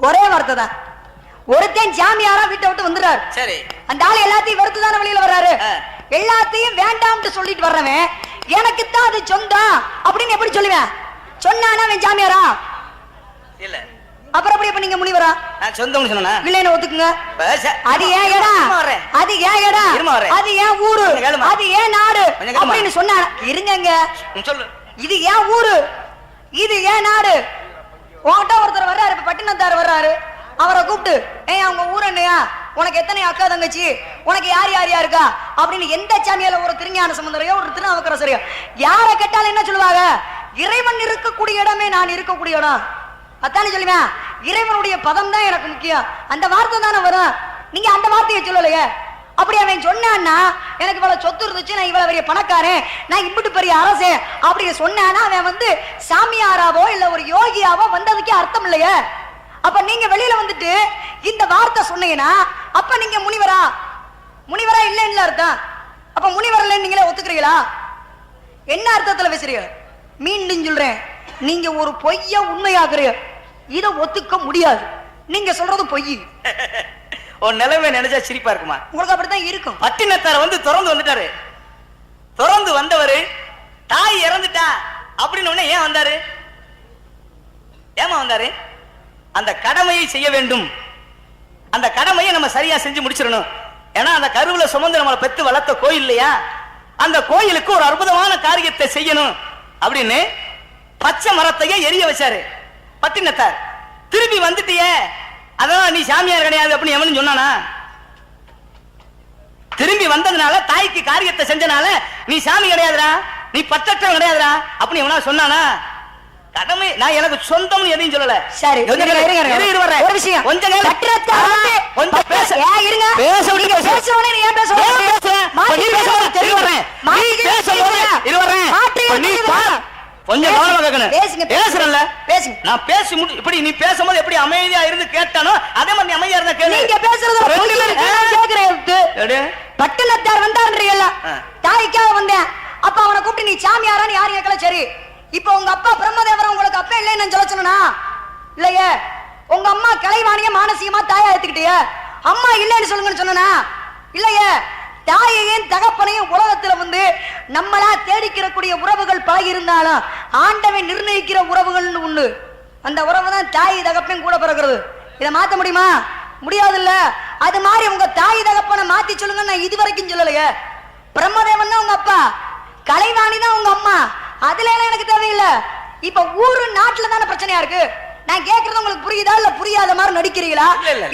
ஒரே வார்த்தை தான். ஒருத்தன் ஜாமியாரா வீட்டை விட்டு வந்துடுறாரு. சரி. அந்த ஆள் எல்லாத்தையும் வெறுத்து தானே வெளியில வர்றாரு. எல்லாத்தையும் வேண்டாம்னு சொல்லிட்டு வர்றவன் எனக்கு தான் அது சொந்தம் அப்படின்னு எப்படி சொல்லுவேன்? சொன்னானா அவன் ஜாமியாரா? இல்ல. அப்புறம் எப்படி இப்ப நீங்க முனிவரா? நான் சொந்தம்னு சொன்னா இல்லைன்னு ஒத்துக்குங்க. அது ஏன் இடம்? அது ஏன் இடம். அது ஏன் ஊரு. அது ஏன் நாடு. அப்படின்னு சொன்னா இருங்கங்க. சொல்லு. இது ஏன் ஊரு? இது ஏன் நாடு? உங்ககிட்ட ஒருத்தர் வர்றாரு இப்ப பட்டினத்தார் வர்றாரு. அவரை கூப்பிட்டு ஏய் அவங்க ஊர் என்னையா? உனக்கு எத்தனை அக்கா தங்கச்சி? உனக்கு யார் யார் யாருக்கா இருக்கா? அப்படின்னு எந்த சாமியால ஒரு திருஞான சம்பந்தரையோ ஒரு திருநாவுக்கரசரையோ யாரை கேட்டாலும் என்ன சொல்லுவாங்க? இறைவன் இருக்கக்கூடிய இடமே நான் இருக்கக்கூடிய இடம். அத்தானே சொல்லுவேன் இறைவனுடைய பதம் தான் எனக்கு முக்கியம். அந்த வார்த்தை தானே வரும். நீங்க அந்த வார்த்தையை சொல்லலையே? அப்படி அவன் சொன்னான்னா எனக்கு இவ்வளவு சொத்து இருந்துச்சு நான் இவ்வளவு பெரிய பணக்காரன் நான் இப்படி பெரிய அரசே அப்படி சொன்னானா அவன் வந்து சாமியாராவோ இல்ல ஒரு யோகியாவோ வந்ததுக்கே அர்த்தம் இல்லையே. அப்ப நீங்க வெளியில வந்துட்டு இந்த வார்த்தை சொன்னீங்கன்னா அப்ப நீங்க முனிவரா? முனிவரா இல்லைன்னு அர்த்தம். அப்ப முனிவர் இல்லைன்னு நீங்களே ஒத்துக்கிறீங்களா? என்ன அர்த்தத்துல பேசுறீங்க? மீண்டும் சொல்றேன். நீங்க ஒரு பொய்ய உண்மையாக்குறீங்க. இதை ஒத்துக்க முடியாது. நீங்க சொல்றது பொய். உன் நிலைமை நினைச்சா சிரிப்பா இருக்குமா? உங்களுக்கு அப்படித்தான் இருக்கும். பட்டினத்தார வந்து திறந்து வந்துட்டாரு. திறந்து வந்தவரு தாய் இறந்துட்டா அப்படின்னு உடனே ஏன் வந்தாரு? ஏமா வந்தாரு? அந்த கடமையை செய்ய வேண்டும். அந்த கடமையை நம்ம சரியா செஞ்சு முடிச்சிடணும். ஏன்னா அந்த கருவுல சுமந்து நம்மளை பெத்து வளர்த்த கோயில் இல்லையா? அந்த கோயிலுக்கு ஒரு அற்புதமான காரியத்தை செய்யணும் அப்படின்னு பச்சை மரத்தையே எரிய வச்சாரு. பட்டினத்தார். திரும்பி வந்துட்டியே அதான் நீ சாமியார் கிடையாது அப்படின்னு எவனும் சொன்னானா திரும்பி வந்ததுனால தாய்க்கு காரியத்தை செஞ்சனால நீ சாமி கிடையாதுடா நீ பற்றற்றம் கிடையாதுடா அப்படின்னு எவனா சொன்னானா கடமை நான் எனக்கு சொந்தம்னு எதையும் சொல்லல சரி கொஞ்சம். ஒரு விஷயம் கொஞ்சம் கொஞ்சம் பேச இருங்க பேச. பேசுறவனே நீ ஏன் பேச ஏன் மாட்டீங்க? பேசுற? மாத்தி இப்ப நீ பேச பேசுறது மாட்டீங்க. தெரிய. இரு நீ. பா. கொஞ்சம் பேசுங்க. கவனமா கேட்கணும். பேசுங்க, பேசுங்க. பேசுறேன்ல? பேசுங்க. நான் பேசி முடி இப்படி நீ பேசும்போது எப்படி அமைதியா இருந்து கேட்டானோ அதே மாதிரி அமைதியா இருந்தா கேளு நீங்க பேசுறது கேக்குறேன். பட்டினத்தார் வந்தான்றீங்கல்ல. தாய்க்காக வந்தேன் அப்ப அவனை கூப்பிட்டு நீ சாமியாரான்னு யாரும் கேட்கல சரி இப்போ உங்க அப்பா பிரம்மதேவரம் உங்களுக்கு அப்பா இல்லைன்னு சொல்ல சொன்னா இல்லையே உங்க அம்மா கலைவாணிய மானசீகமா தாயா எடுத்துக்கிட்டிய அம்மா இல்லைன்னு சொல்லுங்கன்னு சொன்னா இல்லையே தாயையும் தகப்பனையும் உலகத்துல வந்து நம்மளா தேடிக்கிறக்கூடிய உறவுகள் பழகி இருந்தாலும் ஆண்டவன் நிர்ணயிக்கிற உறவுகள்னு உண்டு அந்த உறவு தான் தாய் தகப்பையும் கூட பிறகுறது இதை மாத்த முடியுமா? முடியாதுல்ல. அது மாதிரி உங்க தாய் தகப்பனை மாத்தி சொல்லுங்க நான் இது வரைக்கும் சொல்லலையே. பிரம்மதேவன் தான் உங்க அப்பா. கலைவாணி தான் உங்க அம்மா. அதுல எனக்கு தேவையில்லை. இப்ப ஊரு நாட்டுல தானே பிரச்சனையா இருக்கு? நான் கேக்குறது உங்களுக்கு புரியுதா இல்ல புரியாத மாதிரி நடிக்கிறீங்களா?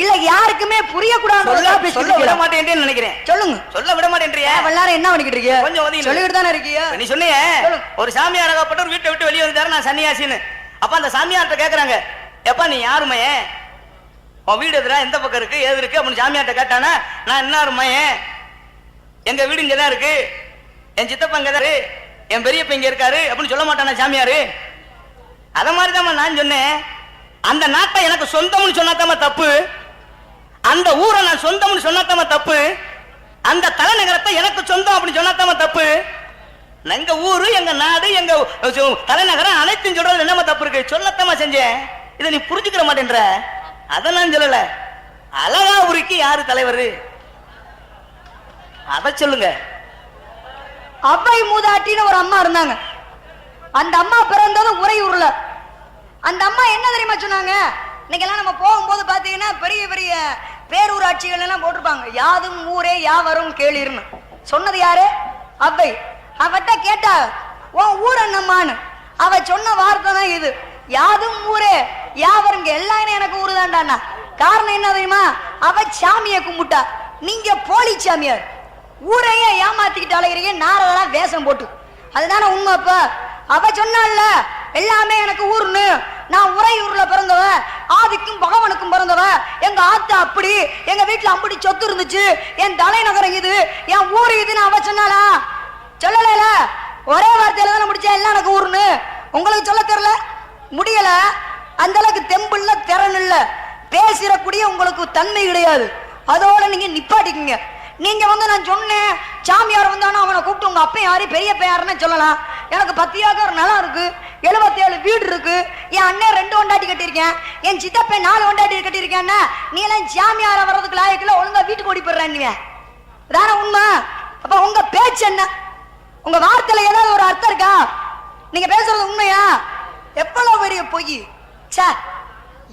இல்ல, யாருக்குமே புரிய சொல்ல கூடாது சொல்ல விட மாட்டேன்றேன்னு நினைக்கிறேன். சொல்லுங்க. சொல்ல விட மாட்டேன்றிய. எல்லாரும் என்ன பண்ணிக்கிட்டு இருக்கீங்க? கொஞ்சம். சொல்லிக்கிட்டு தானே இருக்கீங்க? நீ சொன்னியே. ஒரு சாமியார் வீட்டை விட்டு வெளியே வந்துட்டாரு நான் சன்னியாசின்னு. அப்ப அந்த சாமியார்ட்ட கேக்குறாங்க எப்பா நீ யாருமே உன் வீடு எதுரா எந்த பக்கம் இருக்கு? ஏது இருக்கு? அப்படின்னு சாமியார்ட்ட கேட்டானா நான் என்ன மயன் எங்க வீடு இங்கதான் இருக்கு. என் சித்தப்பா இங்க இருக்கு என் பெரியப்பா இங்க இருக்காரு. அப்படின்னு சொல்ல மாட்டானா சாமியாரு? அத மாதிரி நான் சொன்னேன். அந்த நாட்டை எனக்கு சொந்தம்னு சொன்னாத்தாம தப்பு. அந்த ஊரை நான் சொந்தம்னு சொன்னாத்தாம தப்பு. அந்த தலைநகரத்தை எனக்கு சொந்தம் அப்படின்னு சொன்னாத்தாம தப்பு. எங்க ஊரு எங்க நாடு எங்க தலைநகரம் அனைத்தும் சொல்றது என்னமா தப்பு இருக்கு? சொல்லத்தமா செஞ்சேன். இதை நீ புரிஞ்சுக்கிற மாட்டேன்ற. அதெல்லாம் சொல்லலை. அழகா உருக்கு யாரு தலைவர்? அத சொல்லுங்க. அவ்வை மூதாட்டின்னு ஒரு அம்மா இருந்தாங்க. அந்த அம்மா பிறந்தது உறையூர்ல அந்த அம்மா என்ன தெரியுமா சொன்னாங்க? இன்னைக்கெல்லாம் நம்ம போகும்போது பாத்தீங்கன்னா பெரிய பெரிய பேரூராட்சிகள் எல்லாம் போட்டிருப்பாங்க. யாதும் ஊரே யாவரும் கேளிர்னு. சொன்னது யாரு? அவ்வை. அவட்ட கேட்டா உன் ஊர் என்னம்மான்னு அவ சொன்ன வார்த்தை தான் இது. யாதும் ஊரே யாவரும் எல்லாம் எனக்கு ஊரு தான்டாண்ணா காரணம் என்ன தெரியுமா? அவ சாமியை கும்பிட்டா. நீங்க போலி சாமியார். ஊரையே ஏமாத்திக்கிட்டு அலைகிறீங்க நாரதெல்லாம் வேஷம் போட்டு. அதுதானே உண்மை அப்ப. அவ சொன்னால எல்லாமே எனக்கு ஊர்னு நான் உறையூர்ல பிறந்தவ ஆதிக்கும் பகவனுக்கும் பிறந்தவ. எங்க ஆத்தா அப்படி எங்க வீட்டுல அப்படி சொத்து இருந்துச்சு. என் தலைநகரம் இது என் ஊர் இதுன்னு அவ சொன்னாளா? சொல்லல ஒரே வார்த்தையில தானே முடிச்சா எல்லாம் எனக்கு ஊர்னு உங்களுக்கு சொல்ல தெரியல? முடியல. அந்த அளவுக்கு தெம்பு இல்ல திறன் இல்ல பேசிடக்கூடிய உங்களுக்கு தன்மை கிடையாது. அதோட நீங்க நிப்பாட்டிக்கீங்க. நீங்க வந்து நான் சொன்னேன். சாமியார் வந்தானா அவனை கூப்பிட்டு உங்க அப்பா யாரு பெரிய யாருன்னு சொல்லலாம் எனக்கு பத்து ஏக்கர் நிலம் இருக்கு. எழுபத்தேழு வீடு இருக்கு. என் அண்ணன் ரெண்டு ஒண்டாட்டி கட்டியிருக்கேன். என் சித்தப்பன் நாலு ஒண்டாட்டி கட்டியிருக்கேன்னா நீ எல்லாம் ஜாமியார வர்றதுக்கு லாயக்கில் ஒழுங்கா வீட்டுக்கு ஓடி போடுறேன் தானே உண்மை? அப்ப உங்க பேச்சு என்ன? உங்க வார்த்தையில ஏதாவது ஒரு அர்த்தம் இருக்கா? நீங்க பேசுறது உண்மையா? எவ்வளவு பெரிய பொய்? சே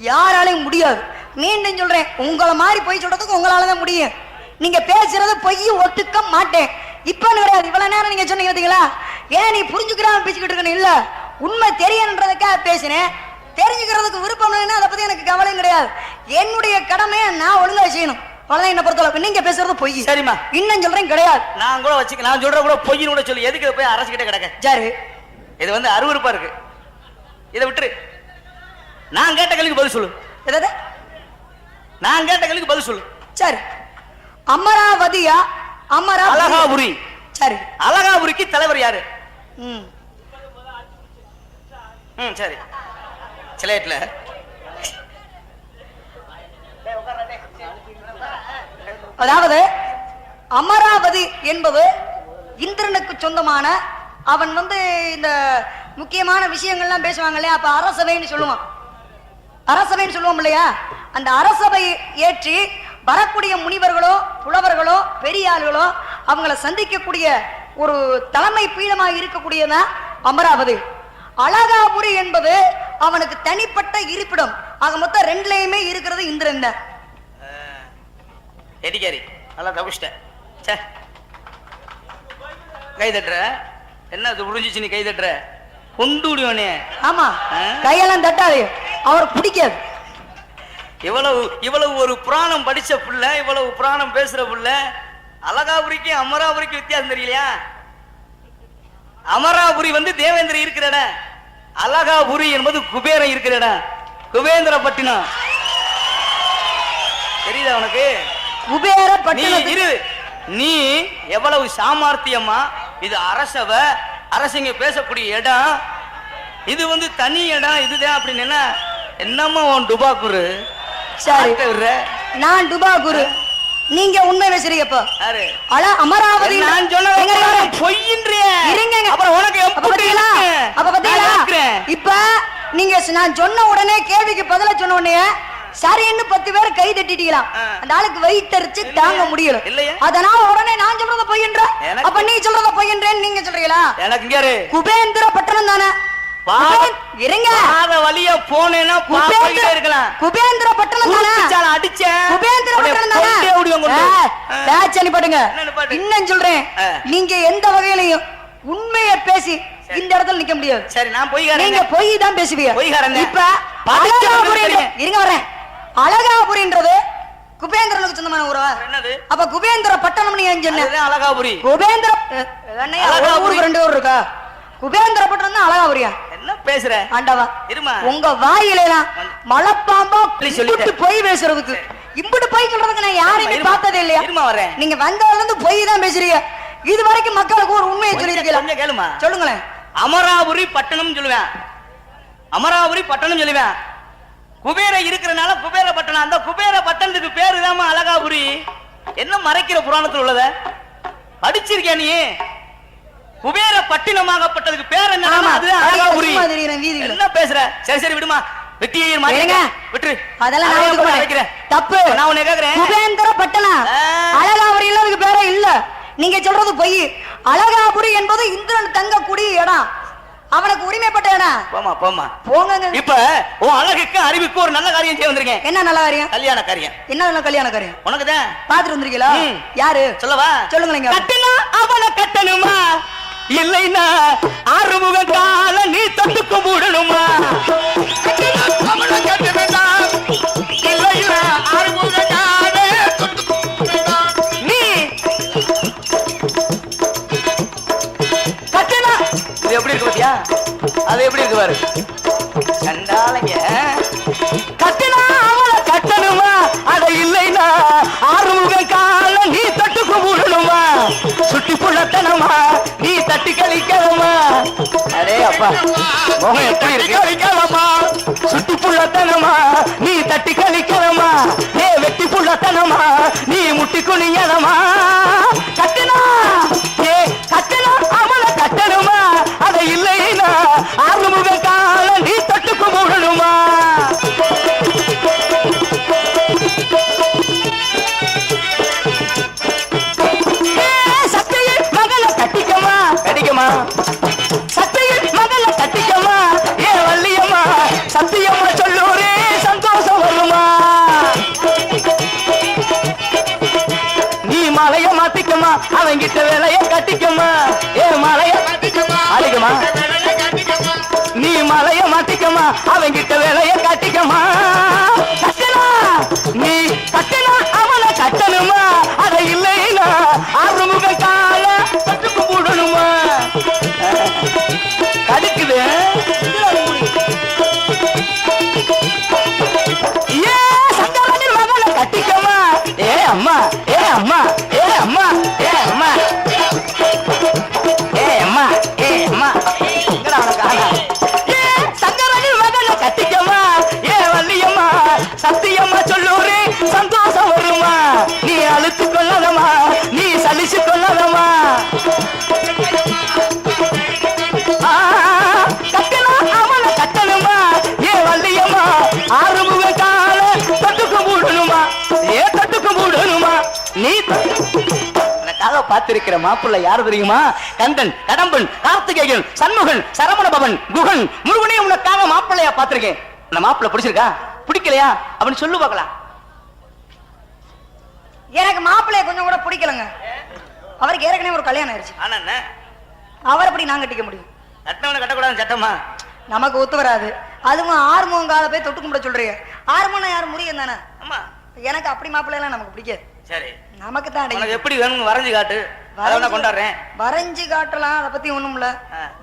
யாராலையும் முடியாது. மீண்டும் சொல்றேன். உங்களை மாதிரி பொய் சொல்றதுக்கு உங்களால தான் முடியும். நீங்க பேசுறது பொய் ஒத்துக்க மாட்டேன். இப்பன்னு கிடையாது. இவ்வளவு நேரம் நீங்க சொன்னீங்க பாத்தீங்களா? ஏன் நீ புரிஞ்சுக்கிறாம பேசிக்கிட்டு இருக்கணும்? இல்ல. உண்மை தெரியன்றதுக்காக பேசினேன். தெரிஞ்சுக்கிறதுக்கு விருப்பம் இல்லைன்னா அதை பத்தி எனக்கு கவலையும் கிடையாது. என்னுடைய கடமையை நான் ஒழுங்கா செய்யணும். அவ்வளவுதான் என்ன பொறுத்தளவுக்கு. நீங்க பேசுறது பொய். சரிம்மா. இன்னும் சொல்றேன் கிடையாது. நான் கூட வச்சுக்க நான் சொல்ற கூட பொய்ன்னு கூட சொல்லு. எதுக்கு போய் அரசுகிட்ட கிடக்க? சரி இது வந்து அருவருப்பா இருக்கு. இதை விட்டுரு. நான் கேட்ட கேள்விக்கு பதில் சொல்லு. எதாவது? நான் கேட்ட கேள்விக்கு பதில் சொல்லு. சரி அமராவதியா? அமரா அழகாபுரி. சரி. அழகாபுரிக்கு தலைவர் யாரு? ம். ம் சரி. சிலேட்ல அதாவது அமராவதி என்பது இந்திரனுக்கு சொந்தமான அவன் வந்து இந்த முக்கியமான விஷயங்கள்லாம் பேசுவாங்க இல்லையா? அப்ப அரசவைன்னு சொல்லுவான். அரசவைன்னு சொல்லுவோம் இல்லையா? அந்த அரசவை ஏற்றி வரக்கூடிய முனிவர்களோ புலவர்களோ பெரிய ஆளுகளோ அவங்கள சந்திக்கக்கூடிய ஒரு தலைமை பீடமாக இருக்கக்கூடியதான் அமராவதி. அழகாபுரி என்பது அவனுக்கு தனிப்பட்ட இருப்பிடம். ஆக மொத்தம் ரெண்டுலயுமே இருக்கிறது இந்திரன் தான். எடிக்காரி நல்லா தப்பிச்சிட்டேன் சே கை தட்டுற. என்ன அது புரிஞ்சிச்சு நீ கை தட்டுற? கொண்டு விடுவானே. ஆமா? கையெல்லாம் தட்டாது. அவருக்கு பிடிக்காது. இவ்வளவு இவ்வளவு ஒரு புராணம் படிச்ச புள்ள இவ்வளவு புராணம் பேசுற புள்ள அழகாபுரிக்கு அமராபுரிக்கு வித்தியாசம் தெரியலையா? அமராபுரி வந்து தேவேந்திர இருக்கிற இடம் அழகாபுரி என்பது குபேரன் இருக்கிற இடம் குபேந்திரப்பட்டினம். தெரியுதா உனக்கு? குபேர நீ பட்டணத்துக்கு இரு. நீ எவ்வளவு சாமர்த்தியமா இது அரசவ அரசங்க பேசக்கூடிய இடம். இது வந்து தனி இடம் இதுதான் அப்படின்னு என்ன? என்னம்மா உன் டுபாக்குரு சரி? நான் டுபா குரு நீங்க உண்மை பேசுறீங்க இப்போ யாரு அல அமராவதி நான் இருங்க? அப்புறம் உனக்கு அப்ப பாத்தீங்களா? அப்ப பாத்தீங்களா இருக்கிறேன். இப்ப நீங்க நான் சொன்ன உடனே கேள்விக்கு பதில சொன்ன உடனே சரின்னு பத்து பேர் கை தட்டிட்டீங்களாம் ஆ. அந்த ஆளுக்கு. தாங்க முடியல. அதனால உடனே நான் சொல்றத பொய்யன்ற அப்ப நீ சொல்றத பொய்யன்றேன்னு நீங்க சொல்றீங்களா எனக்கு. குபேந்திர பட்டணம் தானே இருங்க. பாத வழியா குபேந்திர பாத்துக்கிட்டே இருக்கலாம். குபேந்திர பட்டணம் தானே அடிச்சேன். குபேந்திர பட்டணம் தானே? நிப்பாட்டுங்க என்ன நிப்பாட்டு? இன்னும் சொல்றேன். நீங்க எந்த வகையிலையும் உண்மையை பேசி இந்த இடத்துல நிக்க முடியாது. சரி நான் பொய்காரன். நீங்க பொய் தான் பேசுவீங்க. பொய்காரன். இப்ப. இருங்க வரேன் அழகாபுரின்றது குபேந்திரனுக்கு சொந்தமான ஊரா? என்னது? அப்ப குபேந்திர பட்டணம்னு ஏன் சொன்ன? அதுதான் அழகாபுரி. குபேந்திர. ஊருக்கு ரெண்டு ஊர் இருக்கா? குபேந்திர பட்டணம் தான் அழகாபுரியா? பேசுற. ஆண்டவா இருமா? உங்க வாயிலாம் மலைப்பாம்பா சொல்லி சொல்லிட்டேன். இம்புட்டு பொய் பேசுறதுக்கு. இம்புட்டு பொய் சொல்றதுக்கு நான் யாரையுமே. பார்த்ததே இல்லையா? இருமா வரேன் நீங்க வந்ததுல இருந்து பொய் தான் பேசுறீங்க. இது வரைக்கும் மக்களுக்கு ஒரு உண்மையை கேளுமா. சொல்லுங்களேன். அமராபுரி பட்டணம் சொல்லுவேன். அமராபுரி பட்டணம் சொல்லுவேன். குபேர இருக்கிறனால குபேர பட்டணம். அந்த குபேர பட்டணத்துக்கு பேரு தாமா அழகாபுரி. என்ன மறைக்கிற புராணத்துல உள்ளத? படிச்சிருக்கியா நீ? குபேர பட்டினமாகப்பட்டதுக்கு பேர் என்ன. என்ன பேசுற? சரி சரி விடுமா. வெட்டியை இருங்க. விட்டுரு. அதெல்லாம் நான். வைக்கிறேன். தப்பு. நான் உன்னை கேக்குறேன். குபேந்திர பட்டணம். அழகாபுரியில அதுக்கு பேரே இல்ல. நீங்க சொல்றது பொய். அழகாபுரி என்பது இந்திரன் தங்கக்கூடிய இடம். அவனுக்கு உரிமைப்பட்ட இடம். போமா போமா போங்க இப்ப உன் அழகுக்கு அறிவுக்கு ஒரு நல்ல காரியம் செய்ய வந்திருக்கேன். என்ன நல்ல காரியம்? கல்யாண காரியம். என்ன நல்ல கல்யாண காரியம்? உனக்கு தான் பாத்துட்டு வந்திருக்கீங்களா. யாரு? சொல்லவா? சொல்லுங்களேங்க. கட்டினா அவனை கட்டணுமா? இல்லைன்னா ஆறுமுக கால நீ தொட்டு கும்பிடணுமா எப்படி இருக்கு பாத்தியா? அது எப்படி இருக்கு பாரு? சண்டாளைங்க. அப்பா முகம் எப்படி இருக்கு? கழிக்கலாமா சுட்டி புள்ளத்தனமா? நீ தட்டி கழிக்கணுமா ஏ வெட்டி புள்ளத்தனமா? நீ முட்டி குனியணுமா கட்டினா! எனக்காக பார்த்திருக்கிற மாப்பிள்ளை யார் தெரியுமா? கந்தன் கடம்பன் கார்த்திகேயன் சண்முகன் சரவண பவன் குகன். முருகனே உனக்காக மாப்பிள்ளையா பார்த்திருக்கேன். அந்த மாப்பிள்ளை பிடிச்சிருக்கா? பிடிக்கலையா? அப்படின்னு சொல்லு பார்க்கலாம். எனக்கு மாப்பிள்ளைய கொஞ்சம் கூட பிடிக்கலங்க. அவருக்கு ஏற்கனவே ஒரு கல்யாணம் ஆயிடுச்சு. ஆனா என்ன? அவர் எப்படி நான் கட்டிக்க முடியும்? கட்டவனை கட்டக்கூடாது சட்டமா? நமக்கு ஒத்து வராது. அதுவும் ஆறுமுகம் கால போய் தொட்டு கும்பிட சொல்றீங்க ஆறுமுகம் யார்? முடியும் தானே? ஆமா. எனக்கு அப்படி மாப்பிள்ளை எல்லாம் நமக்கு பிடிக்காது. சரி. நமக்கு தான் எப்படி வேணும்னு வரைஞ்சு காட்டு. கொண்டாடுறேன். வரைஞ்சு காட்டலாம். அதை பத்தி ஒண்ணும் இல்ல.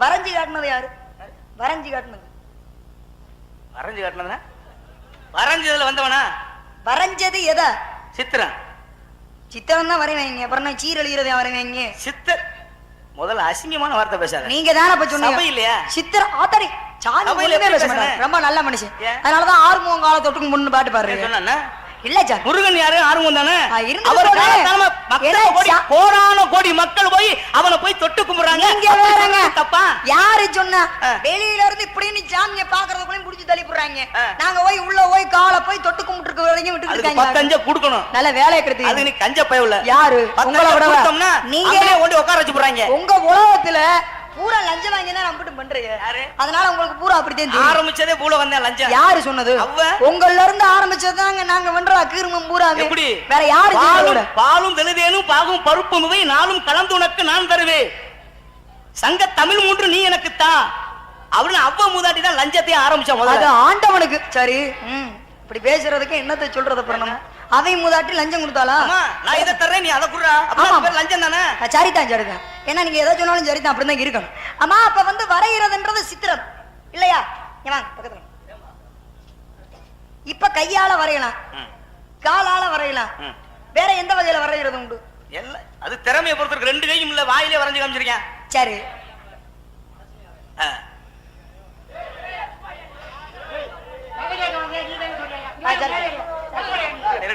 வரைஞ்சு காட்டுனது யாரு? வரைஞ்சு காட்டுனது. வரைஞ்சு காட்டினதுனா? வரைஞ்சதுல வந்தவனா? வரைஞ்சது எதை? சித்திரன். சித்திரம் தான் வரைவாங்க. அப்புறம் நான் சீர் எழுதுறதை வரைவாங்க? சித்தர். முதல்ல அசிங்கமான வார்த்தை பேசாத. நீங்க தானே இப்ப சொன்னீங்க. இல்லையா? சித்திரம் ஆத்தாடி? மாட்டாரு. ரொம்ப நல்ல மனுஷன்? அதனாலதான் ஆறுமுகம் கால தொட்டுக்கு முன்னு பாட்டு பாடுறீங்க சொன்னா இல்ல சார் முருகன் யாரு? ஆர்வம் தானே? அவர் கோடி சா- கோடான கோடி மக்கள் போய் அவனை போய் தொட்டு கும்பிடுறாங்க. நீங்க வேறங்க தப்பா? யாரு சொன்னா. வெளியில இருந்து இப்படின்னு சாமிய பாக்குறதுக்குள்ளயும் புடிச்சு தள்ளி போடுறாங்க ஆ. நாங்க போய் உள்ள போய் காலை போய் தொட்டு கும்பிட்டு வரைக்கும் விட்டு இருக்காங்க. பத்தஞ்ச குடுக்கணும். நல்ல வேலையை அது கெடுத்து நீ கஞ்ச பயவுல. யாரு? உங்களை கொடுத்தோம்னா நீங்க கொண்டு உட்கார வச்சு போறாங்க உங்க உலகத்துல பூரா லஞ்சம் வாங்கி தான் நம்பிட்டு பண்றீங்க? யாரு? அதனால உங்களுக்கு பூரா அப்படித்தான் ஆரம்பிச்சதே பூல வந்தேன் லஞ்சம். யாரு சொன்னது? அவ. உங்கள்ல இருந்து ஆரம்பிச்சதாங்க நாங்க பண்ற அக்கீர்மம் பூரா எப்படி? வேற யாரு பாலும் தெளிதேனும் பாகும் பருப்பும் இவை நாளும் கலந்து உனக்கு நான் தருவேன். சங்க தமிழ் மூன்று நீ எனக்கு தான் அவனு அவ்வ மூதாட்டி தான் லஞ்சத்தையும் ஆரம்பிச்சா முதல்ல. ஆண்டவனுக்கு. சரி. இப்படி பேசுறதுக்கு என்னத்தை சொல்றது பிரணம்? அவை மூதாட்டி லஞ்சம் கொடுத்தாளா? நான் இதை தர்றேன் நீ அதை குடுறா. ஆமா. லஞ்சம் தானே? சரிதான் சரிதான் ஏன்னா நீங்க எதை சொன்னாலும் சரிதான் அப்படிதான் இருக்கணும். ஆமா அப்ப வந்து வரைகிறதுன்றது சித்திரம். இல்லையா? வாங்க பக்கத்துல. இப்ப கையால வரையலாம். காலால வரையலாம். வேற எந்த வகையில வரைகிறது உண்டு? அது திறமையை பொறுத்திருக்கு ரெண்டு கையும் இல்ல வாயிலே வரைஞ்சு காமிச்சிருக்கேன். சரி. ஆ.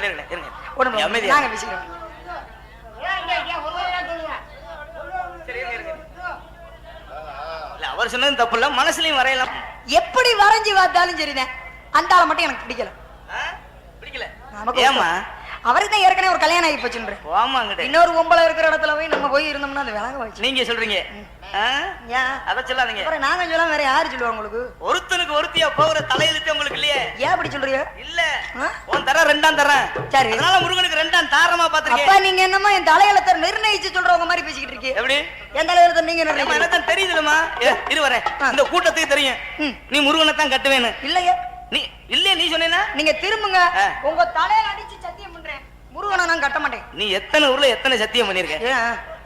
இருங்க, இருங்க, இருங்க. நாங்க. பேசிக்கிறோம். அவர் சொன்னது தப்பு இல்ல மனசுலயும் வரையலாம். எப்படி வரைஞ்சு பார்த்தாலும் சரிதான் அந்த ஆளை மட்டும் எனக்கு பிடிக்கல? பிடிக்கல. ஏமா அவருக்கு தான் ஏற்கனவே ஒரு கல்யாணம் ஆகி போச்சுன்ற இன்னொரு பொம்பளை இருக்கிற இடத்துல போய் நம்ம போய் இருந்தோம்னா அது விளங்க வச்சு நீங்க சொல்றீங்க. அத சொல்லாதீங்க. அப்புறம் நாங்க வேற யாரு சொல்லுவா உங்களுக்கு? ஒருத்தனுக்கு ஒருத்தியா போகிற தலையெழுத்து உங்களுக்கு இல்லையே? ஏன் அப்படி சொல்றீங்க? இல்ல? உன் தர ரெண்டாம் தரேன். சரி. அதனால முருகனுக்கு ரெண்டாம் தாரமா அப்ப பாத்திருக்கேன் நீங்க என்னமா என் தலையெழுத்த நிர்ணயிச்சு சொல்றவங்க மாதிரி பேசிக்கிட்டு இருக்கீங்க? எப்படி? என் தலையெழுத்த நீங்க எனக்கும் தெரியுதுலமா இரு வரேன். ஆ. இந்த கூட்டத்துக்கு தெரியும். நீ முருகனை தான் கட்டுவேன்னு. இல்லையே. நீ இல்லையே நீ சொன்னேன்னா? நீங்க திரும்புங்க. உங்க தலையில அடிச்சு முருகனை நான் கட்ட மாட்டேன். நீ எத்தனை ஊர்ல எத்தனை சத்தியம் பண்ணிருக்க?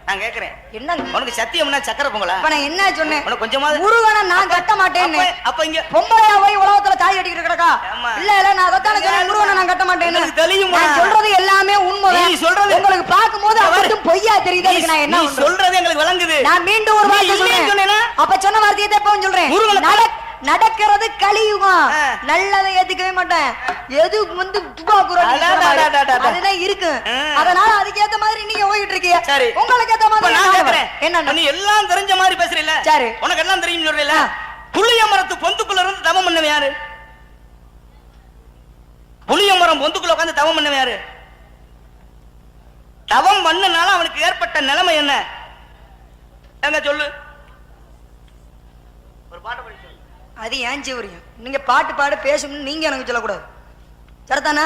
நான் கேக்குறேன். என்னங்க? உனக்கு சத்தியம்னா சக்கரை பொங்கலா? நான் என்ன சொன்னேன்? உனக்கு முருகனை நான் கட்ட மாட்டேன்னு. அப்ப- இங்க பொம்பளையா போய் உலகத்துல தாய் கட்டிக்கிட்டு கிடக்கா. இல்ல இல்ல நான் சொன்னேன். முருகனை நான் கட்ட மாட்டேன்னு. தெரியுமா? நான் சொல்றது எல்லாமே உண்மைதான் நீ சொல்றது- உங்களுக்கு பார்க்கும்போது அவர் அவருக்கும் பொய்யா தெரியுது. அதுக்கு நான் என்ன? சொல்றது எங்களுக்கு விளங்குது. நான் மீண்டும் ஒரு வார்த்தை சொன்னேனா? அப்ப சொன்ன வார்த்தையை தான் சொல்றேன். முருகனை நடக்கிறது கலியுகம். நல்லதை ஏத்துக்கவே மாட்டேன். எது வந்து. அதுதான் இருக்கு. அதனால அதுக்கு ஏத்த மாதிரி நீங்க ஓடிட்டு இருக்கீங்க. சரி. உங்களுக்கு ஏத்த மாதிரி என்ன நீ எல்லாம் தெரிஞ்ச மாதிரி பேசுறீல சரி. உனக்கு எல்லாம் தெரியும் சொல்றீல. புளிய மரத்து பொந்துக்குள்ள இருந்து தவம் பண்ணவன் யாரு? புளிய மரம் பொந்துக்குள்ள உட்கார்ந்து தவம் பண்ணவன் யாரு? தவம் பண்ணனால அவனுக்கு ஏற்பட்ட நிலைமை என்ன? எங்க சொல்லு. ஒரு பாட்டு படி சொல்லு அது ஏன் ஜீவரியம்? நீங்க பாட்டு பாடு பேசணும்னு நீங்க எனக்கு சொல்லக்கூடாது. சரிதானே?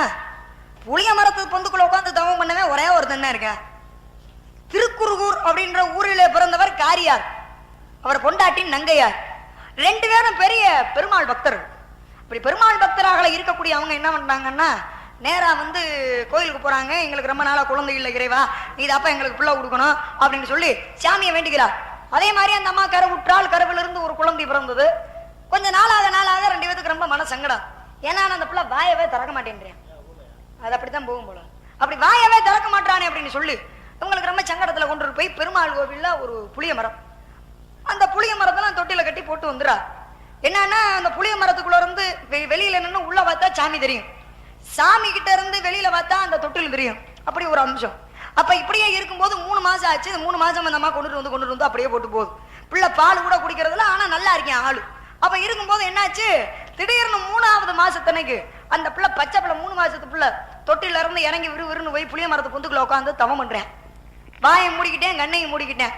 புளிய மரத்து பொந்துக்குள்ள உட்காந்து தவம் பண்ணவே ஒரே ஒருத்தன் தான் இருக்கேன் திருக்குறுகூர் அப்படின்ற ஊரிலே பிறந்தவர் காரியார். அவர் பொண்டாட்டி நங்கையார். ரெண்டு பேரும் பெரிய பெருமாள் பக்தர் இப்படி பெருமாள் பக்தராக இருக்கக்கூடிய அவங்க என்ன பண்ணாங்கன்னா நேரா வந்து கோயிலுக்கு போறாங்க. எங்களுக்கு ரொம்ப நாளா குழந்தை இல்லை இறைவா. நீ அப்ப எங்களுக்கு பிள்ளை கொடுக்கணும் அப்படின்னு சொல்லி சாமியை வேண்டுகிறார் அதே மாதிரி அந்த அம்மா கரு உற்றால் கருவிலிருந்து ஒரு குழந்தை பிறந்தது. கொஞ்ச நாளாக நாளாக ரெண்டு பேத்துக்கு ரொம்ப மன சங்கடம். ஏன்னா நான் அந்த பிள்ளை வாயவே திறக்க மாட்டேன்றேன். அது அப்படித்தான் போகும் போல. அப்படி வாயவே திறக்க மாட்டானே அப்படின்னு சொல்லி இவங்களுக்கு ரொம்ப சங்கடத்துல கொண்டு போய் பெருமாள் கோவில்ல ஒரு புளிய மரம். அந்த புளிய மரத்தெல்லாம் தொட்டில கட்டி போட்டு வந்துடா என்னன்னா அந்த புளிய மரத்துக்குள்ள இருந்து வெ- வெளியில நின்று உள்ள பார்த்தா சாமி தெரியும். சாமி கிட்ட இருந்து வெளியில பார்த்தா அந்த தொட்டில் தெரியும். அப்படி ஒரு அம்சம். அப்ப இப்படியே இருக்கும்போது மூணு மாசம் ஆச்சு. மூணு மாசம் அந்த அம்மா கொண்டுட்டு வந்து கொண்டுட்டு வந்து அப்படியே போட்டு போகுது. பிள்ளை பால் கூட குடிக்கிறதுல ஆனா நல்லா இருக்கேன் ஆளு. அப்ப இருக்கும்போது என்னாச்சு? திடீர்னு மூணாவது மாசத்தனைக்கு அந்த பிள்ளை பச்சை பிள்ளை மூணு மாசத்து பிள்ளை தொட்டில இருந்து இறங்கி விறு விறுன்னு போய் புளிய மரத்து பொந்துக்குள்ள உட்காந்து தவம் பண்றேன். வாயை மூடிக்கிட்டேன் கண்ணையும் மூடிக்கிட்டேன்.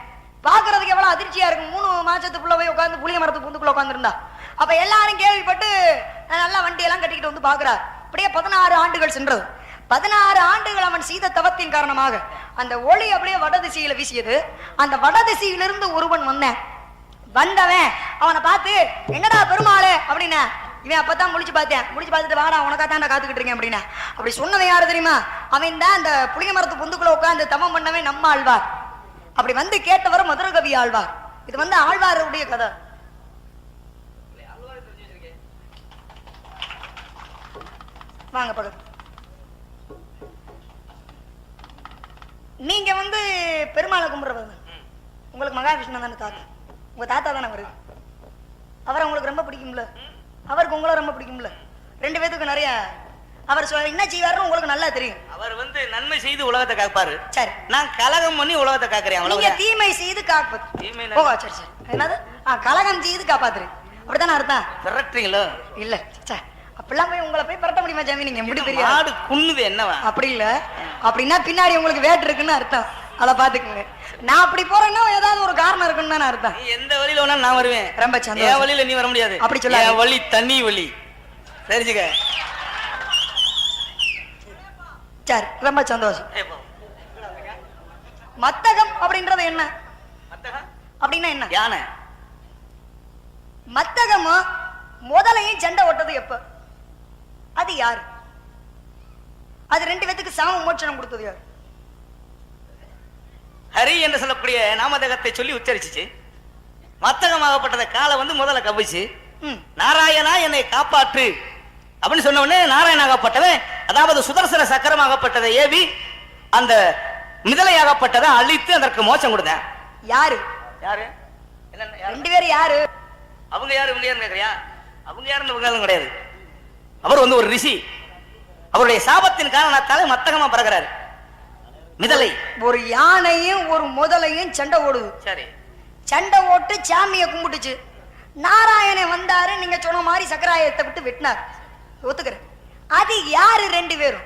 பாக்குறதுக்கு எவ்வளவு அதிர்ச்சியா இருக்கும் மூணு மாசத்துக்குள்ள போய் உட்காந்து புளிய மரத்து புந்துக்குள்ள உட்காந்துருந்தா அப்ப எல்லாரும் கேள்விப்பட்டு நல்லா வண்டியெல்லாம் கட்டிக்கிட்டு வந்து பாக்குறார் அப்படியே பதினாறு ஆண்டுகள் சென்றது. பதினாறு ஆண்டுகள் அவன் செய்த தவத்தின் காரணமாக அந்த ஒளி அப்படியே வடதிசையில வீசியது. அந்த வடதிசையிலிருந்து ஒருவன் வந்தேன். வந்தவன். அவனை பார்த்து என்னடா பெருமாளே? அப்படின்னா இவன் அப்பதான் முழிச்சு பார்த்தேன். முழிச்சு பார்த்துட்டு வாடா உனக்கா தான் காத்துக்கிட்டு இருக்கேன் அப்படின்னா. அப்படி சொன்னவன் யாரு தெரியுமா? அவன் தான் அந்த புளிய மரத்து பொந்துக்குள்ள உட்காந்து தவம் பண்ணவன் நம்ம ஆழ்வார். அப்படி வந்து கேட்டவர் மதுரகவி ஆழ்வார். இது வந்து ஆழ்வாருடைய கதை. வாங்க நீங்க வந்து பெருமாளை கும்பிடுறவங்க உங்களுக்கு மகாவிஷ்ணு தானே தாத்தா. உங்க தாத்தா தானே வருது அவரை உங்களுக்கு ரொம்ப பிடிக்கும்ல? அவருக்கு உங்களை ரொம்ப பிடிக்கும்ல? ரெண்டு பேத்துக்கு நிறைய. அவர் என்ன செய்வாருன்னு உங்களுக்கு நல்லா தெரியும். அவர் வந்து நன்மை செய்து உலகத்தை காப்பாரு. சரி. நான் கலகம் பண்ணி உலகத்தை காக்குறேன் நீங்க தீமை செய்து காப்பது. தீமை ஓ சரி சரி. என்னது? ஆ கலகம் செய்து காப்பாத்துரு அப்படித்தானே அர்த்தம்? விரட்டுறீங்களோ? இல்ல. சே அப்படிலாம் போய் உங்களை போய் பரட்ட முடியுமா ஜாமி நீங்க? முடி பெரிய மாடு குன்னுது என்னவா? அப்படி இல்ல. அப்படின்னா பின்னாடி உங்களுக்கு வேட்டு இருக்குன்னு அர்த்தம். அதை பாத்துக்கோங்க நான் அப்படி போறேன்னா ஏதாவது ஒரு காரணம் இருக்குன்னு தானே அர்த்தம். எந்த வழியில வேணாலும் நான் வருவேன். ரொம்ப என் சந்தோஷம் வழியில நீ வர முடியாது. அப்படி சொல்லாத. என் வழி தண்ணி வழி. தெரிஞ்சுக்க. சரி ரொம்ப சந்தோஷம். மத்தகம் அப்படின்றது என்ன? மத்தகம்? அப்படின்னா என்ன? யானை. மத்தகமும் முதலையும் சண்டை ஓட்டது எப்ப? அது யாரு? அது ரெண்டு பேத்துக்கு சாம மோட்சணம் கொடுத்தது யாரு? ஹரி என்று சொல்லக்கூடிய நாமதகத்தை சொல்லி உச்சரிச்சுச்சு. மத்தகமாகப்பட்டத காலை வந்து முதல்ல கவிச்சு நாராயணா என்னை காப்பாற்று. அப்படின்னு சொன்ன உடனே நாராயணாகப்பட்டவன் அதாவது சுதர்சன சக்கரமாகப்பட்டதை ஏவி அந்த மிதலையாகப்பட்டதை அழித்து அதற்கு மோட்சம் கொடுத்தேன். யாரு? யாரு? ரெண்டு பேரும் யாரு? அவங்க யாரு இவங்க யாருன்னு கேக்குறியா? அவங்க யாருன்னு இவங்க கிடையாது. அவர் வந்து ஒரு ரிஷி. அவருடைய சாபத்தின் காரணத்தால மத்தகமா பறக்கிறாரு. மிதலை. ஒரு யானையும் ஒரு முதலையும் சண்டை ஓடுது. சரி. சண்டை ஓட்டு சாமியை கும்பிட்டுச்சு. நாராயணன் வந்தாரு நீங்க சொன்ன மாதிரி சக்கராயத்தை விட்டு வெட்டினார். ஒத்துக்கிறேன். அது யாரு ரெண்டு பேரும்?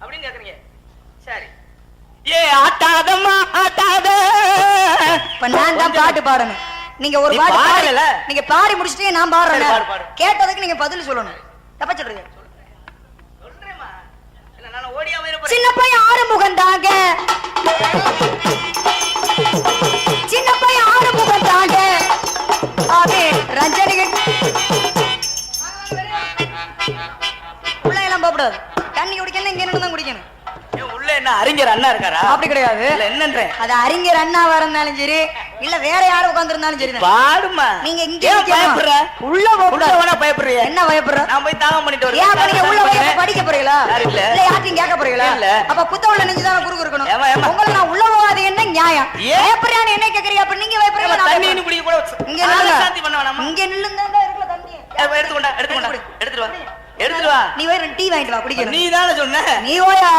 அப்படின்னு கேக்குறீங்க. சரி. ஏ ஆட்டாதம்மா ஆட்டாத. இப்ப நான் தான் பாட்டு பாடணும். நீங்க ஒரு பாட்டு பாடி பாடல. நீங்க பாடி முடிச்சிட்டே நான் பாடுறேன். பாடு. கேட்டதுக்கு நீங்க பதில் சொல்லணும். தப்பா சொல்றீங்க சொல்றேம்மா. இல்ல, நான் ஓடியாம இருப்பேன். சின்ன பையன் ஆறுமுகம் தாங்க சின்ன பையன் ஆறுமுகம் தாங்க ஆவே ரஞ்சனிகள் உள்ள எல்லாம் போகக்கூடாது. தண்ணி குடிக்கணும் இங்க நின்று தான் குடிக்கணும். என்ன அறிஞர் அண்ணா இருக்காரா? அப்படி கிடையாது. இல்ல என்னன்றேன்? அது அறிஞர் அண்ணாவா இருந்தாலும் சரி இல்ல வேற யாரும் உட்கார்ந்திருந்தாலும் சரி. பாடுமா நீங்க இங்க ஏன். பயப்படுற? உள்ள வேணா பயப்படுறிய. என்ன பயப்படுற? நான் போய் தாகம் பண்ணிட்டு ஏன் வரேன் நீங்க உள்ள போய் படிக்க போறீங்களா? இல்ல. இல்ல யார்ட்டையும் கேட்க போறீங்களா? இல்ல. அப்ப புத்தகம்ல நெஞ்சுதான குறுக்கு இருக்கணும். உங்களை நான் உள்ள போகாது என்ன நியாயம்? ஏன்? பயப்படுறான்னு என்ன கேக்குறீங்க? அப்ப நீங்க பயப்படுறீங்க நான் தண்ணி குடிக்க கூட இங்க நில்லுங்க. சாந்தி பண்ண வேணாமா இங்க நில்லுங்க இருக்குல்ல தண்ணி. ஏய், எடுத்துக்கொண்டா எடுத்துக்கொண்டா. எடுத்துட்டு வா. எடுத்துட்டு வா. நீ போய் டீ வாங்கிட்டு வா குடிக்கணும். நீ தானே சொன்ன. நீ ஓயா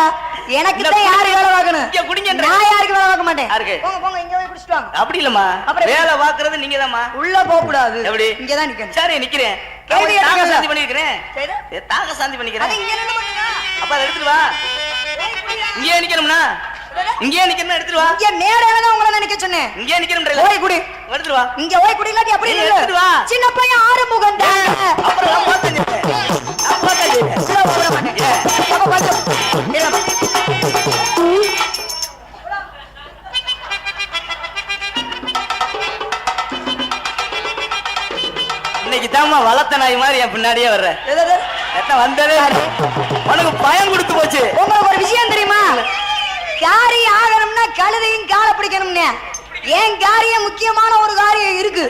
எனக்கு தான் யாரு வேலை பார்க்கணும் இங்க குடிங்கன்ற. நான் யாருக்கு வேலை பார்க்க மாட்டேன்? யாருக்கு? போங்க போங்க இங்க போய் குடிச்சிட்டு வாங்க. அப்படி இல்லம்மா. அப்புறம் வேலை பாக்குறது நீங்க உள்ள போக கூடாது எப்படி? இங்க தான் நிக்கணும். சரி நிக்கிறேன். தாக. சாந்தி? ஏ, தாக சாந்தி பண்ணிக்கிறேன். இங்க அப்ப அதை எடுத்துட்டு வா. இங்கேயே நிக்கணும்னா? இங்கேயே நிக்கணும் எடுத்துட்டு வா. இங்க தான் உங்களை நினைக்க சொன்னேன். இங்கேயே நிக்கணும் ஓய் குடி. எடுத்துட்டு வா. இங்க ஓய் குடி இல்லாட்டி அப்படி. எடுத்துட்டு வா. சின்ன பையன் ஆறுமுகம் தான் அப்புறம் நான் பார்த்தேன் நான் பார்த்தேன் உள்ள போட மாட்டேன். அப்ப கொஞ்சம் இல்ல. எட்டாமா வளர்த்த நாய் மாதிரி என் பின்னாடியே வர்ற. எட்டம் பயம் கொடுத்து போச்சு. உங்களுக்கு ஒரு விஷயம் தெரியுமா? காரி ஆகணும்னா கழுதையும் கால பிடிக்கணும்னே. ஏன் காரியம் முக்கியமான ஒரு காரியம் இருக்கு.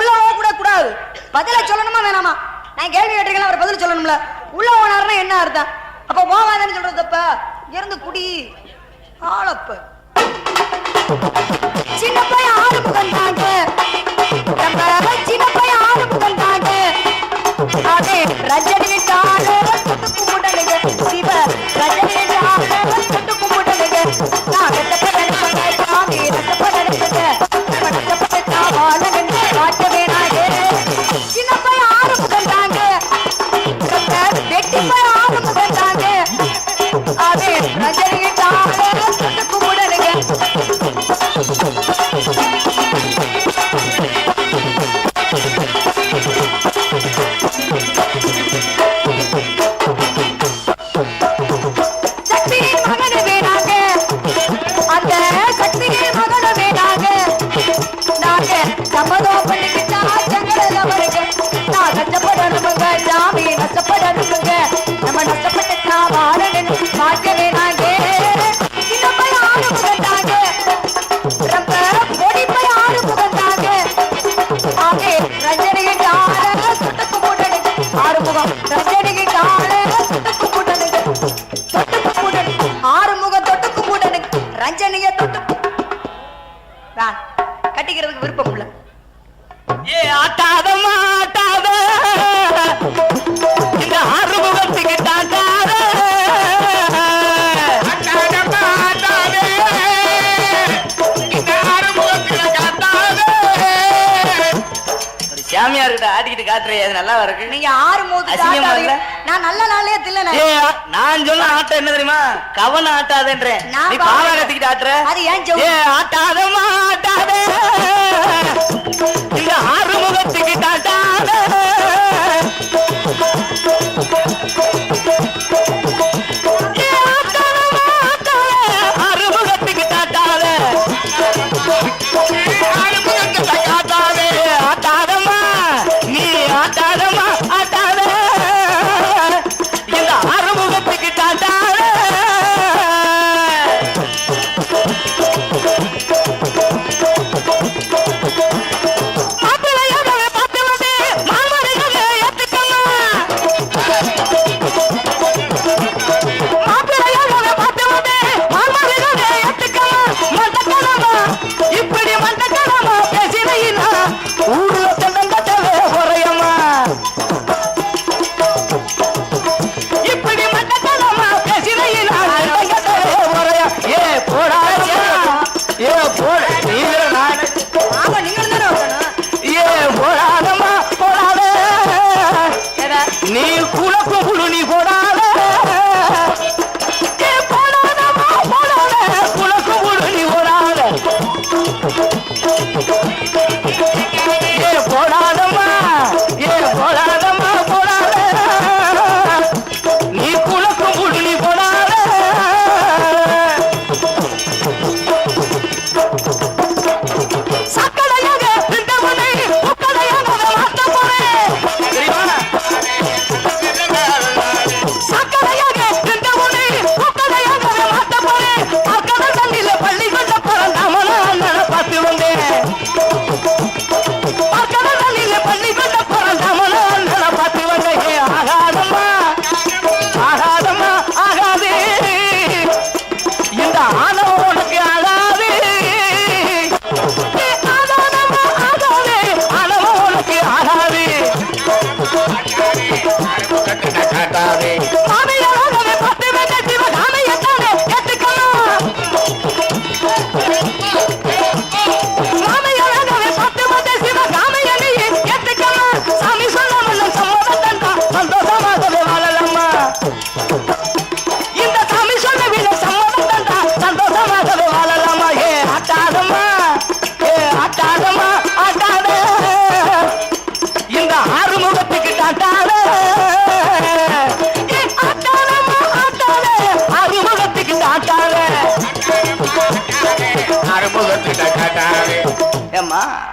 உள்ள கூட கூடாது. பதில சொல்லணுமா வேணாமா? நான் கேள்வி கேட்டிருக்கேன் அவர் பதில் சொல்லணும்ல. உள்ள போனாருன்னா என்ன அர்த்தம்? அப்ப போவாதன்னு சொல்றது தப்ப இருந்து குடி. ஆளப்ப. சின்ன பையன் ஆளு புகழ்ந்தா ரஜினி காடு நான் சொல்ல ஆட்டம் என்ன தெரியுமா? கவனம் ஆட்டாதன்றேன் நீ பாவா கத்திக்கிட்டு ஆட்டுற? அது ஏன் ஆட்டாத. மாட்டாத இந்த ஆறுமுகத்துக்கு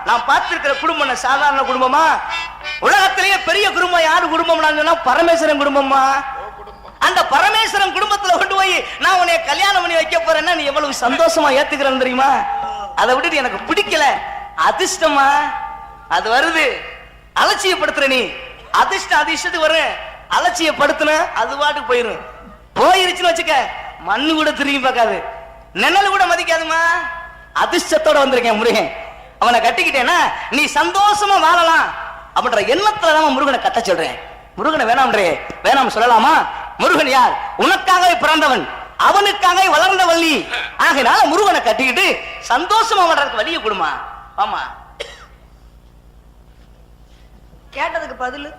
நான் பார்த்திருக்கிற குடும்பம் சாதாரண குடும்பமா? உலகத்திலேயே பெரிய குடும்பம் யாரு குடும்பம் சொன்னா பரமேஸ்வரன் குடும்பமா அந்த பரமேஸ்வரன் குடும்பத்துல கொண்டு போய் நான் உன்னை கல்யாணம் பண்ணி வைக்க போறேன்னா நீ எவ்வளவு சந்தோஷமா ஏத்துக்கிறேன் தெரியுமா? அதை விட்டுட்டு எனக்கு பிடிக்கல. அதிர்ஷ்டமா அது வருது. அலட்சியப்படுத்துற நீ. அதிர்ஷ்டம் அதிர்ஷ்டத்துக்கு வரும் அலட்சியப்படுத்தின அது பாட்டுக்கு போயிரும். போயிருச்சுன்னு வச்சுக்க மண்ணு கூட திரும்பி பார்க்காது. நிழல் கூட மதிக்காதுமா. அதிர்ஷ்டத்தோட வந்திருக்கேன் முருகன். அவனை கட்டிக்கிட்டேன்னா நீ சந்தோஷமா வாழலாம் அப்படின்ற எண்ணத்துல தான் முருகனை கட்ட சொல்றேன். முருகனை வேணாம்ன்றே வேணாம் சொல்லலாமா? முருகன் யார்? உனக்காகவே பிறந்தவன் அவனுக்காகவே வளர்ந்த வள்ளி. ஆகையினால முருகனை கட்டிக்கிட்டு சந்தோஷமா வாழ்றதுக்கு வழியை கொடுமா. ஆமா கேட்டதுக்கு பதில்.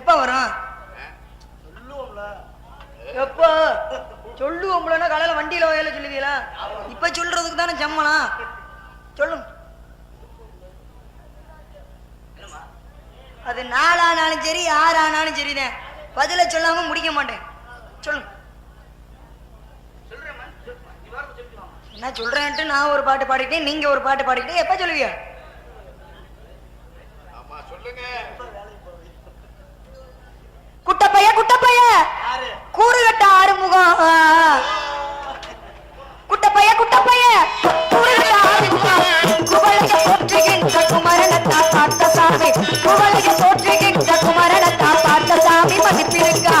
எப்ப வரும்? எப்ப? சொல்லுவோம்லன்னா காலையில வண்டியில வகையில சொல்லுவீங்களா? இப்ப சொல்றதுக்கு தானே சம்மலாம் சொல்லுங்க அது நாலானாலும் சரி ஆறானாலும் சரிதான். பதில சொல்லாம முடிக்க மாட்டேன். சொல்லுங்க என்ன சொல்றேன்ட்டு நான் ஒரு பாட்டு பாடிக்கிட்டேன் நீங்க ஒரு பாட்டு பாடிக்கிட்டே எப்ப சொல்லுவீங்க குட்டப்பைய குட்டப்பைய. கூறுகட்ட ஆறுமுகம். குட்டப்பைய குட்டப்பைய. கூறுகட்ட ஆறுமுகம். குவளைய போற்றுகின்ற குமரனத்தா பார்த்த சாமி. குவளைய போற்றுகின்ற குமரனத்தா பார்த்த சாமி. மதிப்பிருக்கா.